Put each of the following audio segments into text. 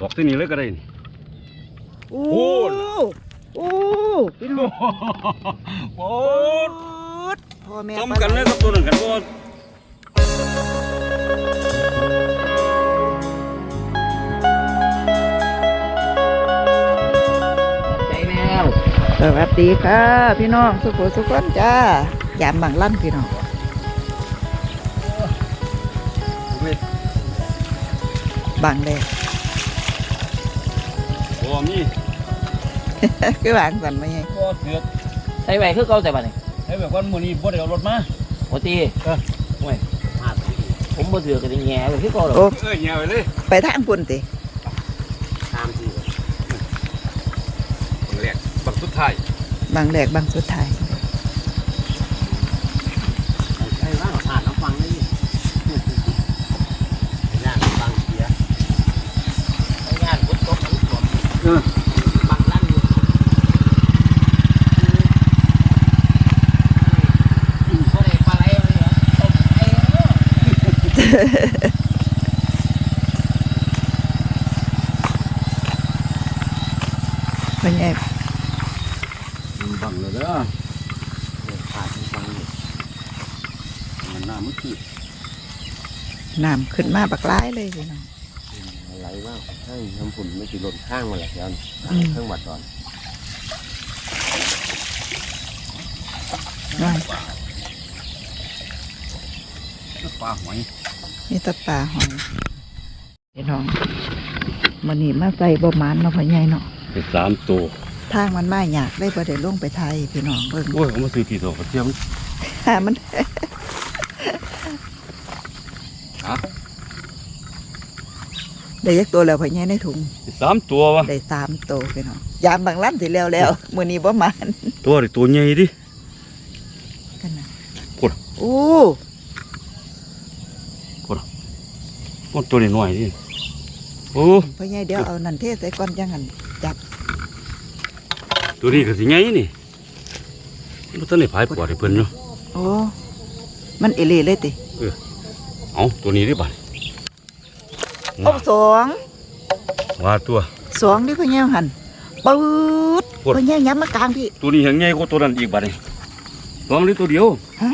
ตอกที่นี่เลยก็ได้นี่ โอ้โอ้โอ้พี่น้องโอ้พ่อแม่ต้มกันเลยกับตัวนั้นกันบ่ใจแมวสวัสดีค่ะ พี่น้องสุขสุขคนจ้ายามบางลั่นพี่น้องเว้ยบางแดด บ่มีคือบางสันไม่ไงบ่เถือกใส่ไว้คือเก่าแต่บัดนี้ให้แบบว่ามื้อนี้บ่ได้เอารถมาโอตีเออโอ้ยพลาดผมบ่ถือกันแง่ไว้คือเก่าดอกโอ้เอ้ยแย่ไปเลยไปทางปุ่นติตามที่คนแรกบักสุดท้ายบางแดดบางสุดท้าย ใช่ว่าผ่านน้ำฟังนี่ย่านฟังเสียย่านกุดตกกุดหลวม เออบังลั่นอยู่บ่ได้ปลาไหลเลยเหรอต้มไอ้เนาะเป็นไงบังเลยเด้อผ่านน้ำฟังอยู่มันน้ามันคือน้ำขึ้นมาบักร้ายเลยพี่น้องไหลมาก ข้างน้ำฝุ่นไม่ติดหล่นข้างมาแหละย้อนอืมเครื่องวัดก่อนน้อยปลาหอยมีแตะปลาหอยพี่น้องมันนี่มาใส่บ่หมานเนาะพ่อใหญ่เนาะเป็นสามตัวทางมันมาอยากได้ประเดี๋ยวลงไปไทยพี่น้องเบิ่งโอ้ยเขามาซื้อที่ตัวกระเทียมหามันฮะ ได้ยักตัวแล้วพ่อใหญ่ในถุงเป็นสามตัววะได้สามตัวพี่น้องยามบางลั่นสิแล้วแล้วมื้อนี้บ่หมานตัวนี่ตัวใหญ่ดิกันนะพุ่นโอ้มันตัวนี้หน่อยดิโอ้พ่อใหญ่เดี๋ยวเอานั่นเทใส่ก่อนจังหันจับ ตัวนี้ก็สิใหญ่นี่มันต้นนี่ผายปอดให้เพิ่นอยู่โอ้มันเอเล่เลยติเอาตัวนี้ดิบั ดโอ้สองว่าตัวสองนี่พ่อใหญ่หันปื๊ดพุ่นพ่อใหญ่ย้ำมากลางพี่ ตัวนี้ยังใหญ่กว่าตัวนั้นอีกบัดนี่ตัวมันนี่ตัวเดียวฮะ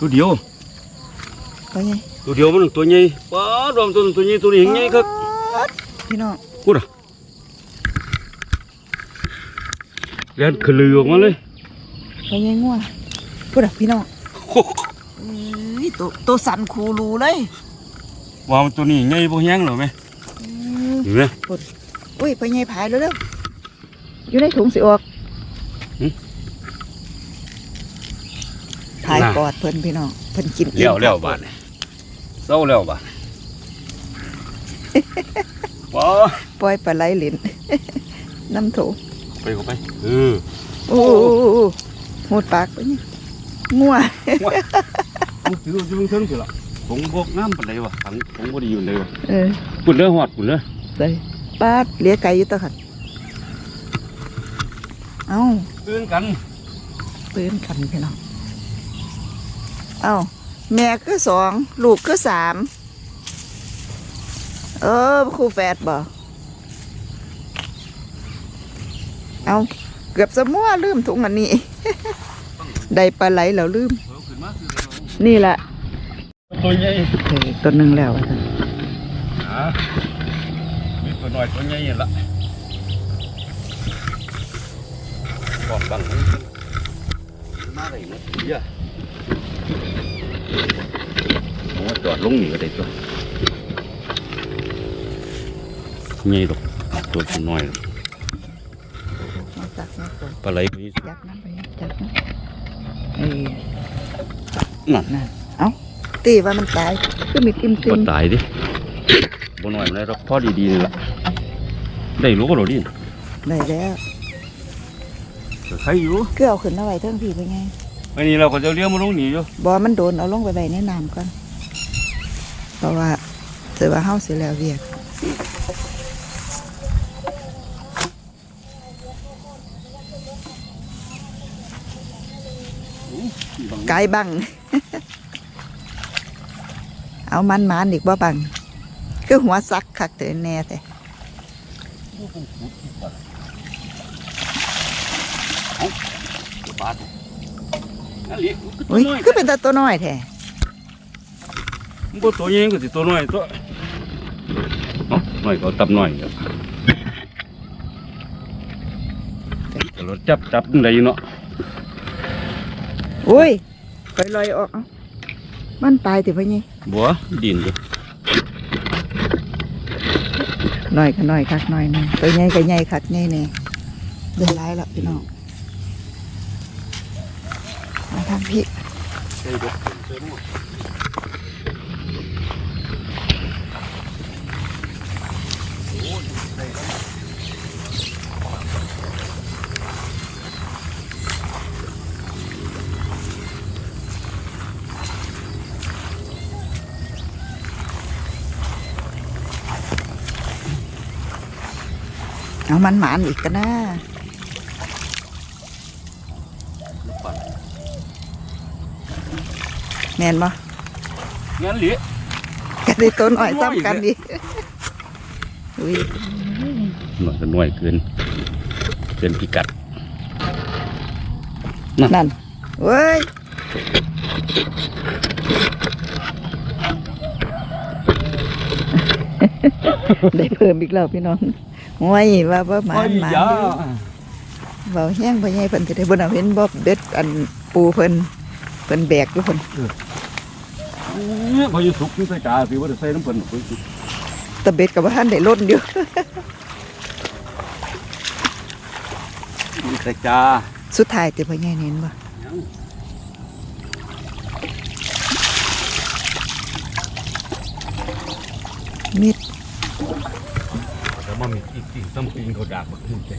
ตัวเดียวพ่อใหญ่ตัวเดียวมันตัวใหญ่ป้ารวมตัวนั้นตัวใหญ่ตัวนี้ยังใหญ่ครับป๊าดพี่น้องพูดอะเลียนขึ้นเรือออกมาเลยพ่อใหญ่งัวพูดอะพี่น้องโอ้เอ้ยตัวตัวสันคูรูเลย ว่ามันตัวนี้ใหญ่บ่แห้งหรอไหมอืมเห็นไหมอุ้ยพ่อใหญ่ผายแล้วเร็วอยู่ในถุงสิออกหึถ่ายน่ะกอดเพิ่นพี่น้องเพิ่นกินอิ่มเลี้ยวเลี้ยวครับบาดนี่เศร้าเลี้ยวบาดว้าปล่อยปลาไหลหลินน้ำโถไปก็ไปเออโอ้โหหดปากไปนี่งัวมันถือว่าจะลงเทิงสิล่ะ ผมบอกน้ำปานใดวะขังผมบ่ได้อยู่เลยวะเออปุ่นเลยหอดปุ่นเลยใส่ปาดเหลียไก่อยู่ตะขัดเอ้าตื่นกันปืนขันพี่น้องเอ้าแม่คือสองลูกคือสามเออครูแฝดบ่เอาเกือบสมัวลืมถุงอันนี้ ได้ปลาไหลแล้วลืม เอาขึ้นมาคือ นี่แหละ ตัวใหญ่เออตัวหนึ่งแล้วว่าซั่นฮะมีตัวน้อยตัวใหญ่ละบอกบังมันมาได้หมดเดียวผมว่าจอดลงนี่ก็ได้ตัวใหญ่ดอกตัวน้อยดอกมาตักมาตัวปลาไหลก็มีจับน้ำไปจับน้ำเออนั่นนั่นเอ้า ตีว่ามันตายคือมีติมติบ่มตายดิบ่น้อยมันได้ดอกพอดีๆนี่ล่ะได้รู้ก็หรอดิได้แล้วแต่ใครอยู่คือเอาขึ้นมาไว้เทั้งพี่ไปไงวันนี้เราก็จะเลี้ยงมาลงนี่อยู่บอมันโดนเอาลงไปไว้ในน้ำก่อนเพราะว่าเสือว่าเฮาสิแล้วเวียกไกายบัง เอามันมานอีกบ่บังคือหัวซักคักแต่แน่แต่ผู้คงขุดที่ก่อนเอ้าเดี๋ยวบาดนั่นแหละมันก็ตัอุ้วยน้อยคือเป็นตาตัวน้อยแท้มันบ่ตัวใหญ่ก็สิตัวน้อยตัวเอ้าน้อยก็ตับน้อยครับแต่รถจับจับได้อยู่เนาะอุ้ยไปลอยออกเอามันตายติพ่อนี่ บัวดินอยู่น้อยก็น้อยคักน้อยแนี่ตัวใหญ่ก็ใหญ่คักใหญ่แน่เดือดร้ายแล้วพี่น้องมาทางพี่ เอามันหมานอีกกันนะปัดแม่นบ่งั้นเหละกันได้ตัวน้อยซ้ำกันดิอุ้ยหน่อยก็น้อยเกิน เกินพิกัด นั่นเว้ยได้เพิ่มอีกแล้วพี่น้อง โอ้ยว่าว่าหมาหมาจ้าเบาแห้งไปใหญ่เพิ่นจะได้บ่น่ะเห็นบ่เบ็ดอันปูเพิ่นเพิ่นแบกอยู่เพิ่นพออยู่สุกนี่ใส่จ่าสิว่าจะใส่น้ำเพิ่นหรอกเพิ่นแตะเบ็ดกับบ่ทันได้ล้นอยู่นี่ใส่จ่าสุดท้ายติพ่อใหญ่เห็นบ่ยังมิด แต่มามีอีกสิ่งซ้ำปิงเขาดากบักหุ่นแก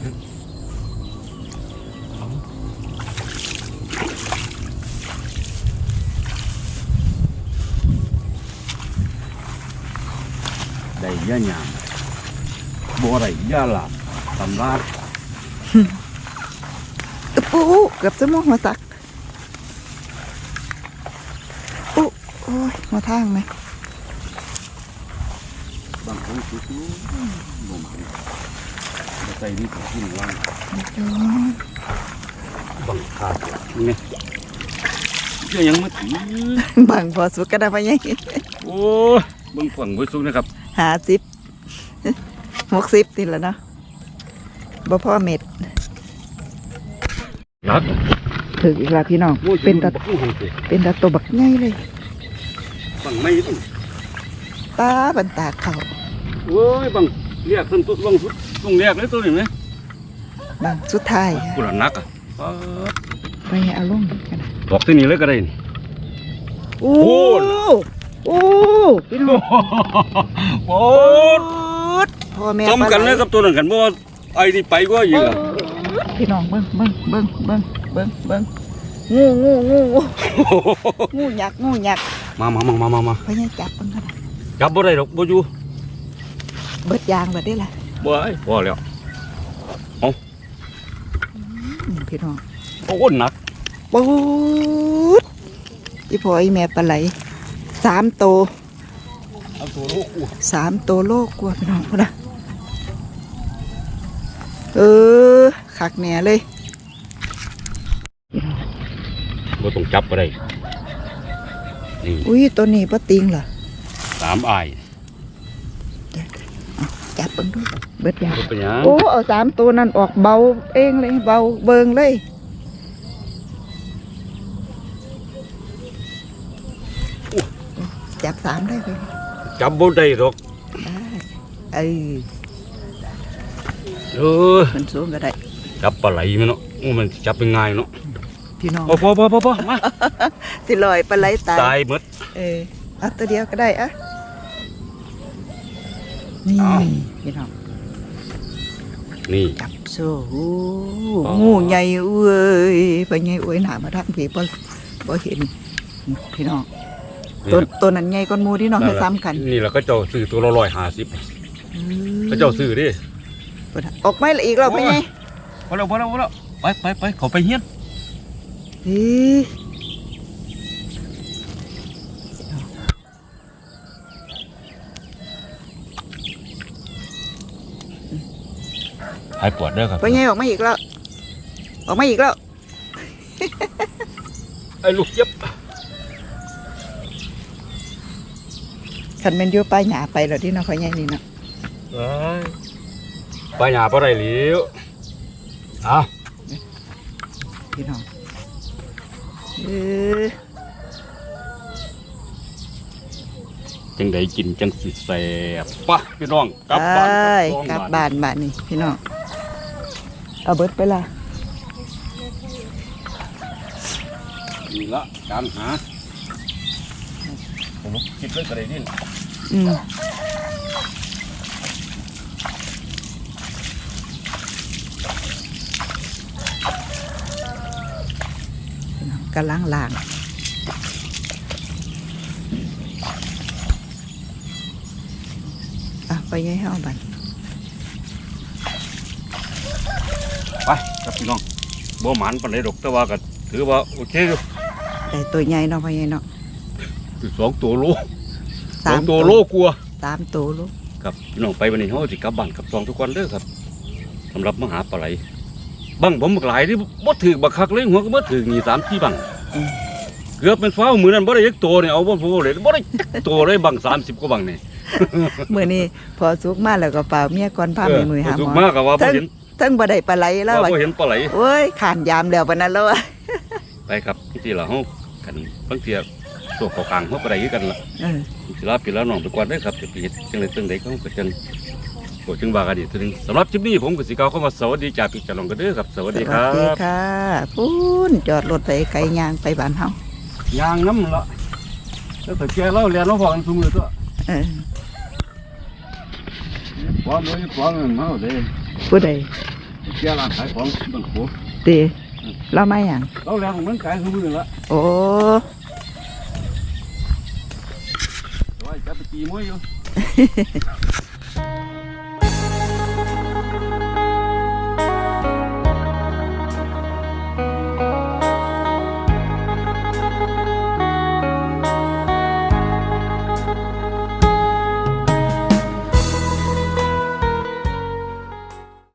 งเอาได้ย่าหยามบ่ได้ย่าหลับตำราดอุ๊ปูเกือบจะมองหัวตักอุ๊โอ้ยหัวทางไหมบางคนคือคือบ่มาบ่ใส่นี่ก็ขึ้นว่างบังคับนี่เดี๋ยวยังมาถือบางพอสุดก็ได้พ่อใหญ่โอ้บิ่งฝั่งไว้สุกนะครับหาสิบหกสิบนี่แหละเนาะบ่พ่อเม็ดรักถึงอีกแล้วพี่น้องเป็นตาบักหุ่นสิเป็นตาตัวบักใหญ่เลยบังไม่ต้อง ตาบันตาเขาโอ้ยบังเรียกขึ้นตุ๊ดบังสุดต้องเรียกเลยตัวนี้ไหมบางสุดท้ายกูละนักอะป๊าดไปให้เอาลงกันนะบอกที่นี่เลยก็ได้นี่โอ้โอ้ยโอ้พี่น้องโอ้ยพ่อแม่ซ้ำกันเลยกับตัวนั้นกันเพราะว่าไอ้นี่ไปก็เยอะพี่น้องเบิ้งเบิ้งเบิ้งเบิ้งเบิ้งเบิ้งงูงูงูงูงูยักษ์งูยักษ์มามามามามามาพะยังจับมันกันนะ จับบ่ได้หรอกบ่อยู่เบิดยางเบิดได้ละบ่ไอ้พอแล้วอืมพี่น้องโอ้หนักปูดอีพ่ออีแม่ปลาไหลสามโตวเอาตัวลูกอู้สามโตวโลกกว่าพี่น้องพุ่นนะเออขักแหน่เลย บ่ต้องจับก็ได้นี่อุ้ยตัวนี้ป้ติงเหรอ สามอ้ายจับเบิ่งดูเบิดยางบ่เป็นหยังโอ้เอาสามตัวนั้นออกเบาเองเลยเบาเบิงเลยจับสามได้เลยจับบ่ได้หรอกได้เอ้ยเออมันสูงก็ได้จับปลาไหลมันเนาะโอ้มันจับเป็นง่ายเนาะพี่น้องพอพอพอพอพอมาสิลอยปลาไหลตายตายหมดเออเอาตัวเดียวก็ได้อะ นี่เอาพี่น้องนี่จับโซ่โอ้อ๋องูใหญ่เอ้ยไปไงเอ้ยหนามาทางผีบ่บ่เห็นพี่น้องตัวตัวนั้นใหญ่ก้อนหมูที่น้องให้ซ้ำกัน นี่แหละก็เจ้าซื้อตัวละร้อยห้าสิบก็เจ้าซื้อดิเปิดออกไม่ละอีกแล้วไปไงพอแล้วพอแล้วพอแล้วไปไปไปเขาไปเฮียน เฮ้ย หายปวดเด้อครับ ไปไงออกมาอีกแล้ว ออกมาอีกแล้ว ไอ้ลูกเจ็บขันแมันอยู่ป้ายหยาไปแล้วที่เนาะพ่อใหญ่นี่เนาะเอ้ยไปหยาบ่ได้หลิวอะพี่น้องเออจังไดกินจังสิแซ่บปะพี่น้องกลับไปบ้านกลับบ้านบ้านนี่พี่น้อง เอาเบิดไปละนี่ละการหาผมคิดเรื่องอะไรนี่อืมพี่น้องกำลังล้างอะไปยัยเฮาบัน ไปครับพี่น้องบ่หมานปานใดดอกแต่ว่าก็ถือว่าโอเคอยู่แต่ตัวใหญ่เนาะพ่อใหญ่เนาะคือสองตัวโลสสาองมตัวโลกลัวสามตัวลูกครับพี่น้องไปวันนี้เฮาสิกลับบ้านกลับซองทุกคนเด้อครับสำหรับมหาปลาไหลบังผมบักหลายที่บ่ถือบักคักเลยหัวก็บ่ถือนี่สามที่บังเกือบเป็นฟ้าวมือนั้นบ่ได้ยักตัวเนี่ยเอาบ่บ่เลยบ่ได้จักตัวเลยบัง30กว่าบังนี่มื่อนี้พอสุกมาแล้วก็เปล่าเมียก่อนพาเอไปอมือหาหถูมกอมากก็ว่าบ่เห็น ทั้งบ่ได้ปลาไหลแล้วว่าว่าบ่เห็นปลาไหลโอ้ยขานยามแล้วปานนั้นแล้วอะไปครับที่เราเฮากันบางเทีตัวเขากลางเฮาก็ได้คือกันล่ะเออสิลาพี่แล้วน้องไปก่อนเด้อครับจะไปเฮ็ดจังได๋จังได๋เขาก็จังโอ้จึงว่ากันอีกทีหนึงสำหรับคลิปนี้ผมก็สิกล่าวเข้ามาสวัสดีจากพี่จารองกันเด้อครับ สวัสดีครัสวัสดีบค่ะพูนจอดรถไปไกลยางไปบ้านเฮายางน้ำละแล้วแต่แกเล่าเรียนเราบอกกันทุกมือตัวเออความเลยความมันเมาเลยผู้ใด แกร้านขายของบางโขตีเรามาอย่างเราเรียนของมันขายทุกมือละโอ้แต่ว่าจะไปตีมวยอยู่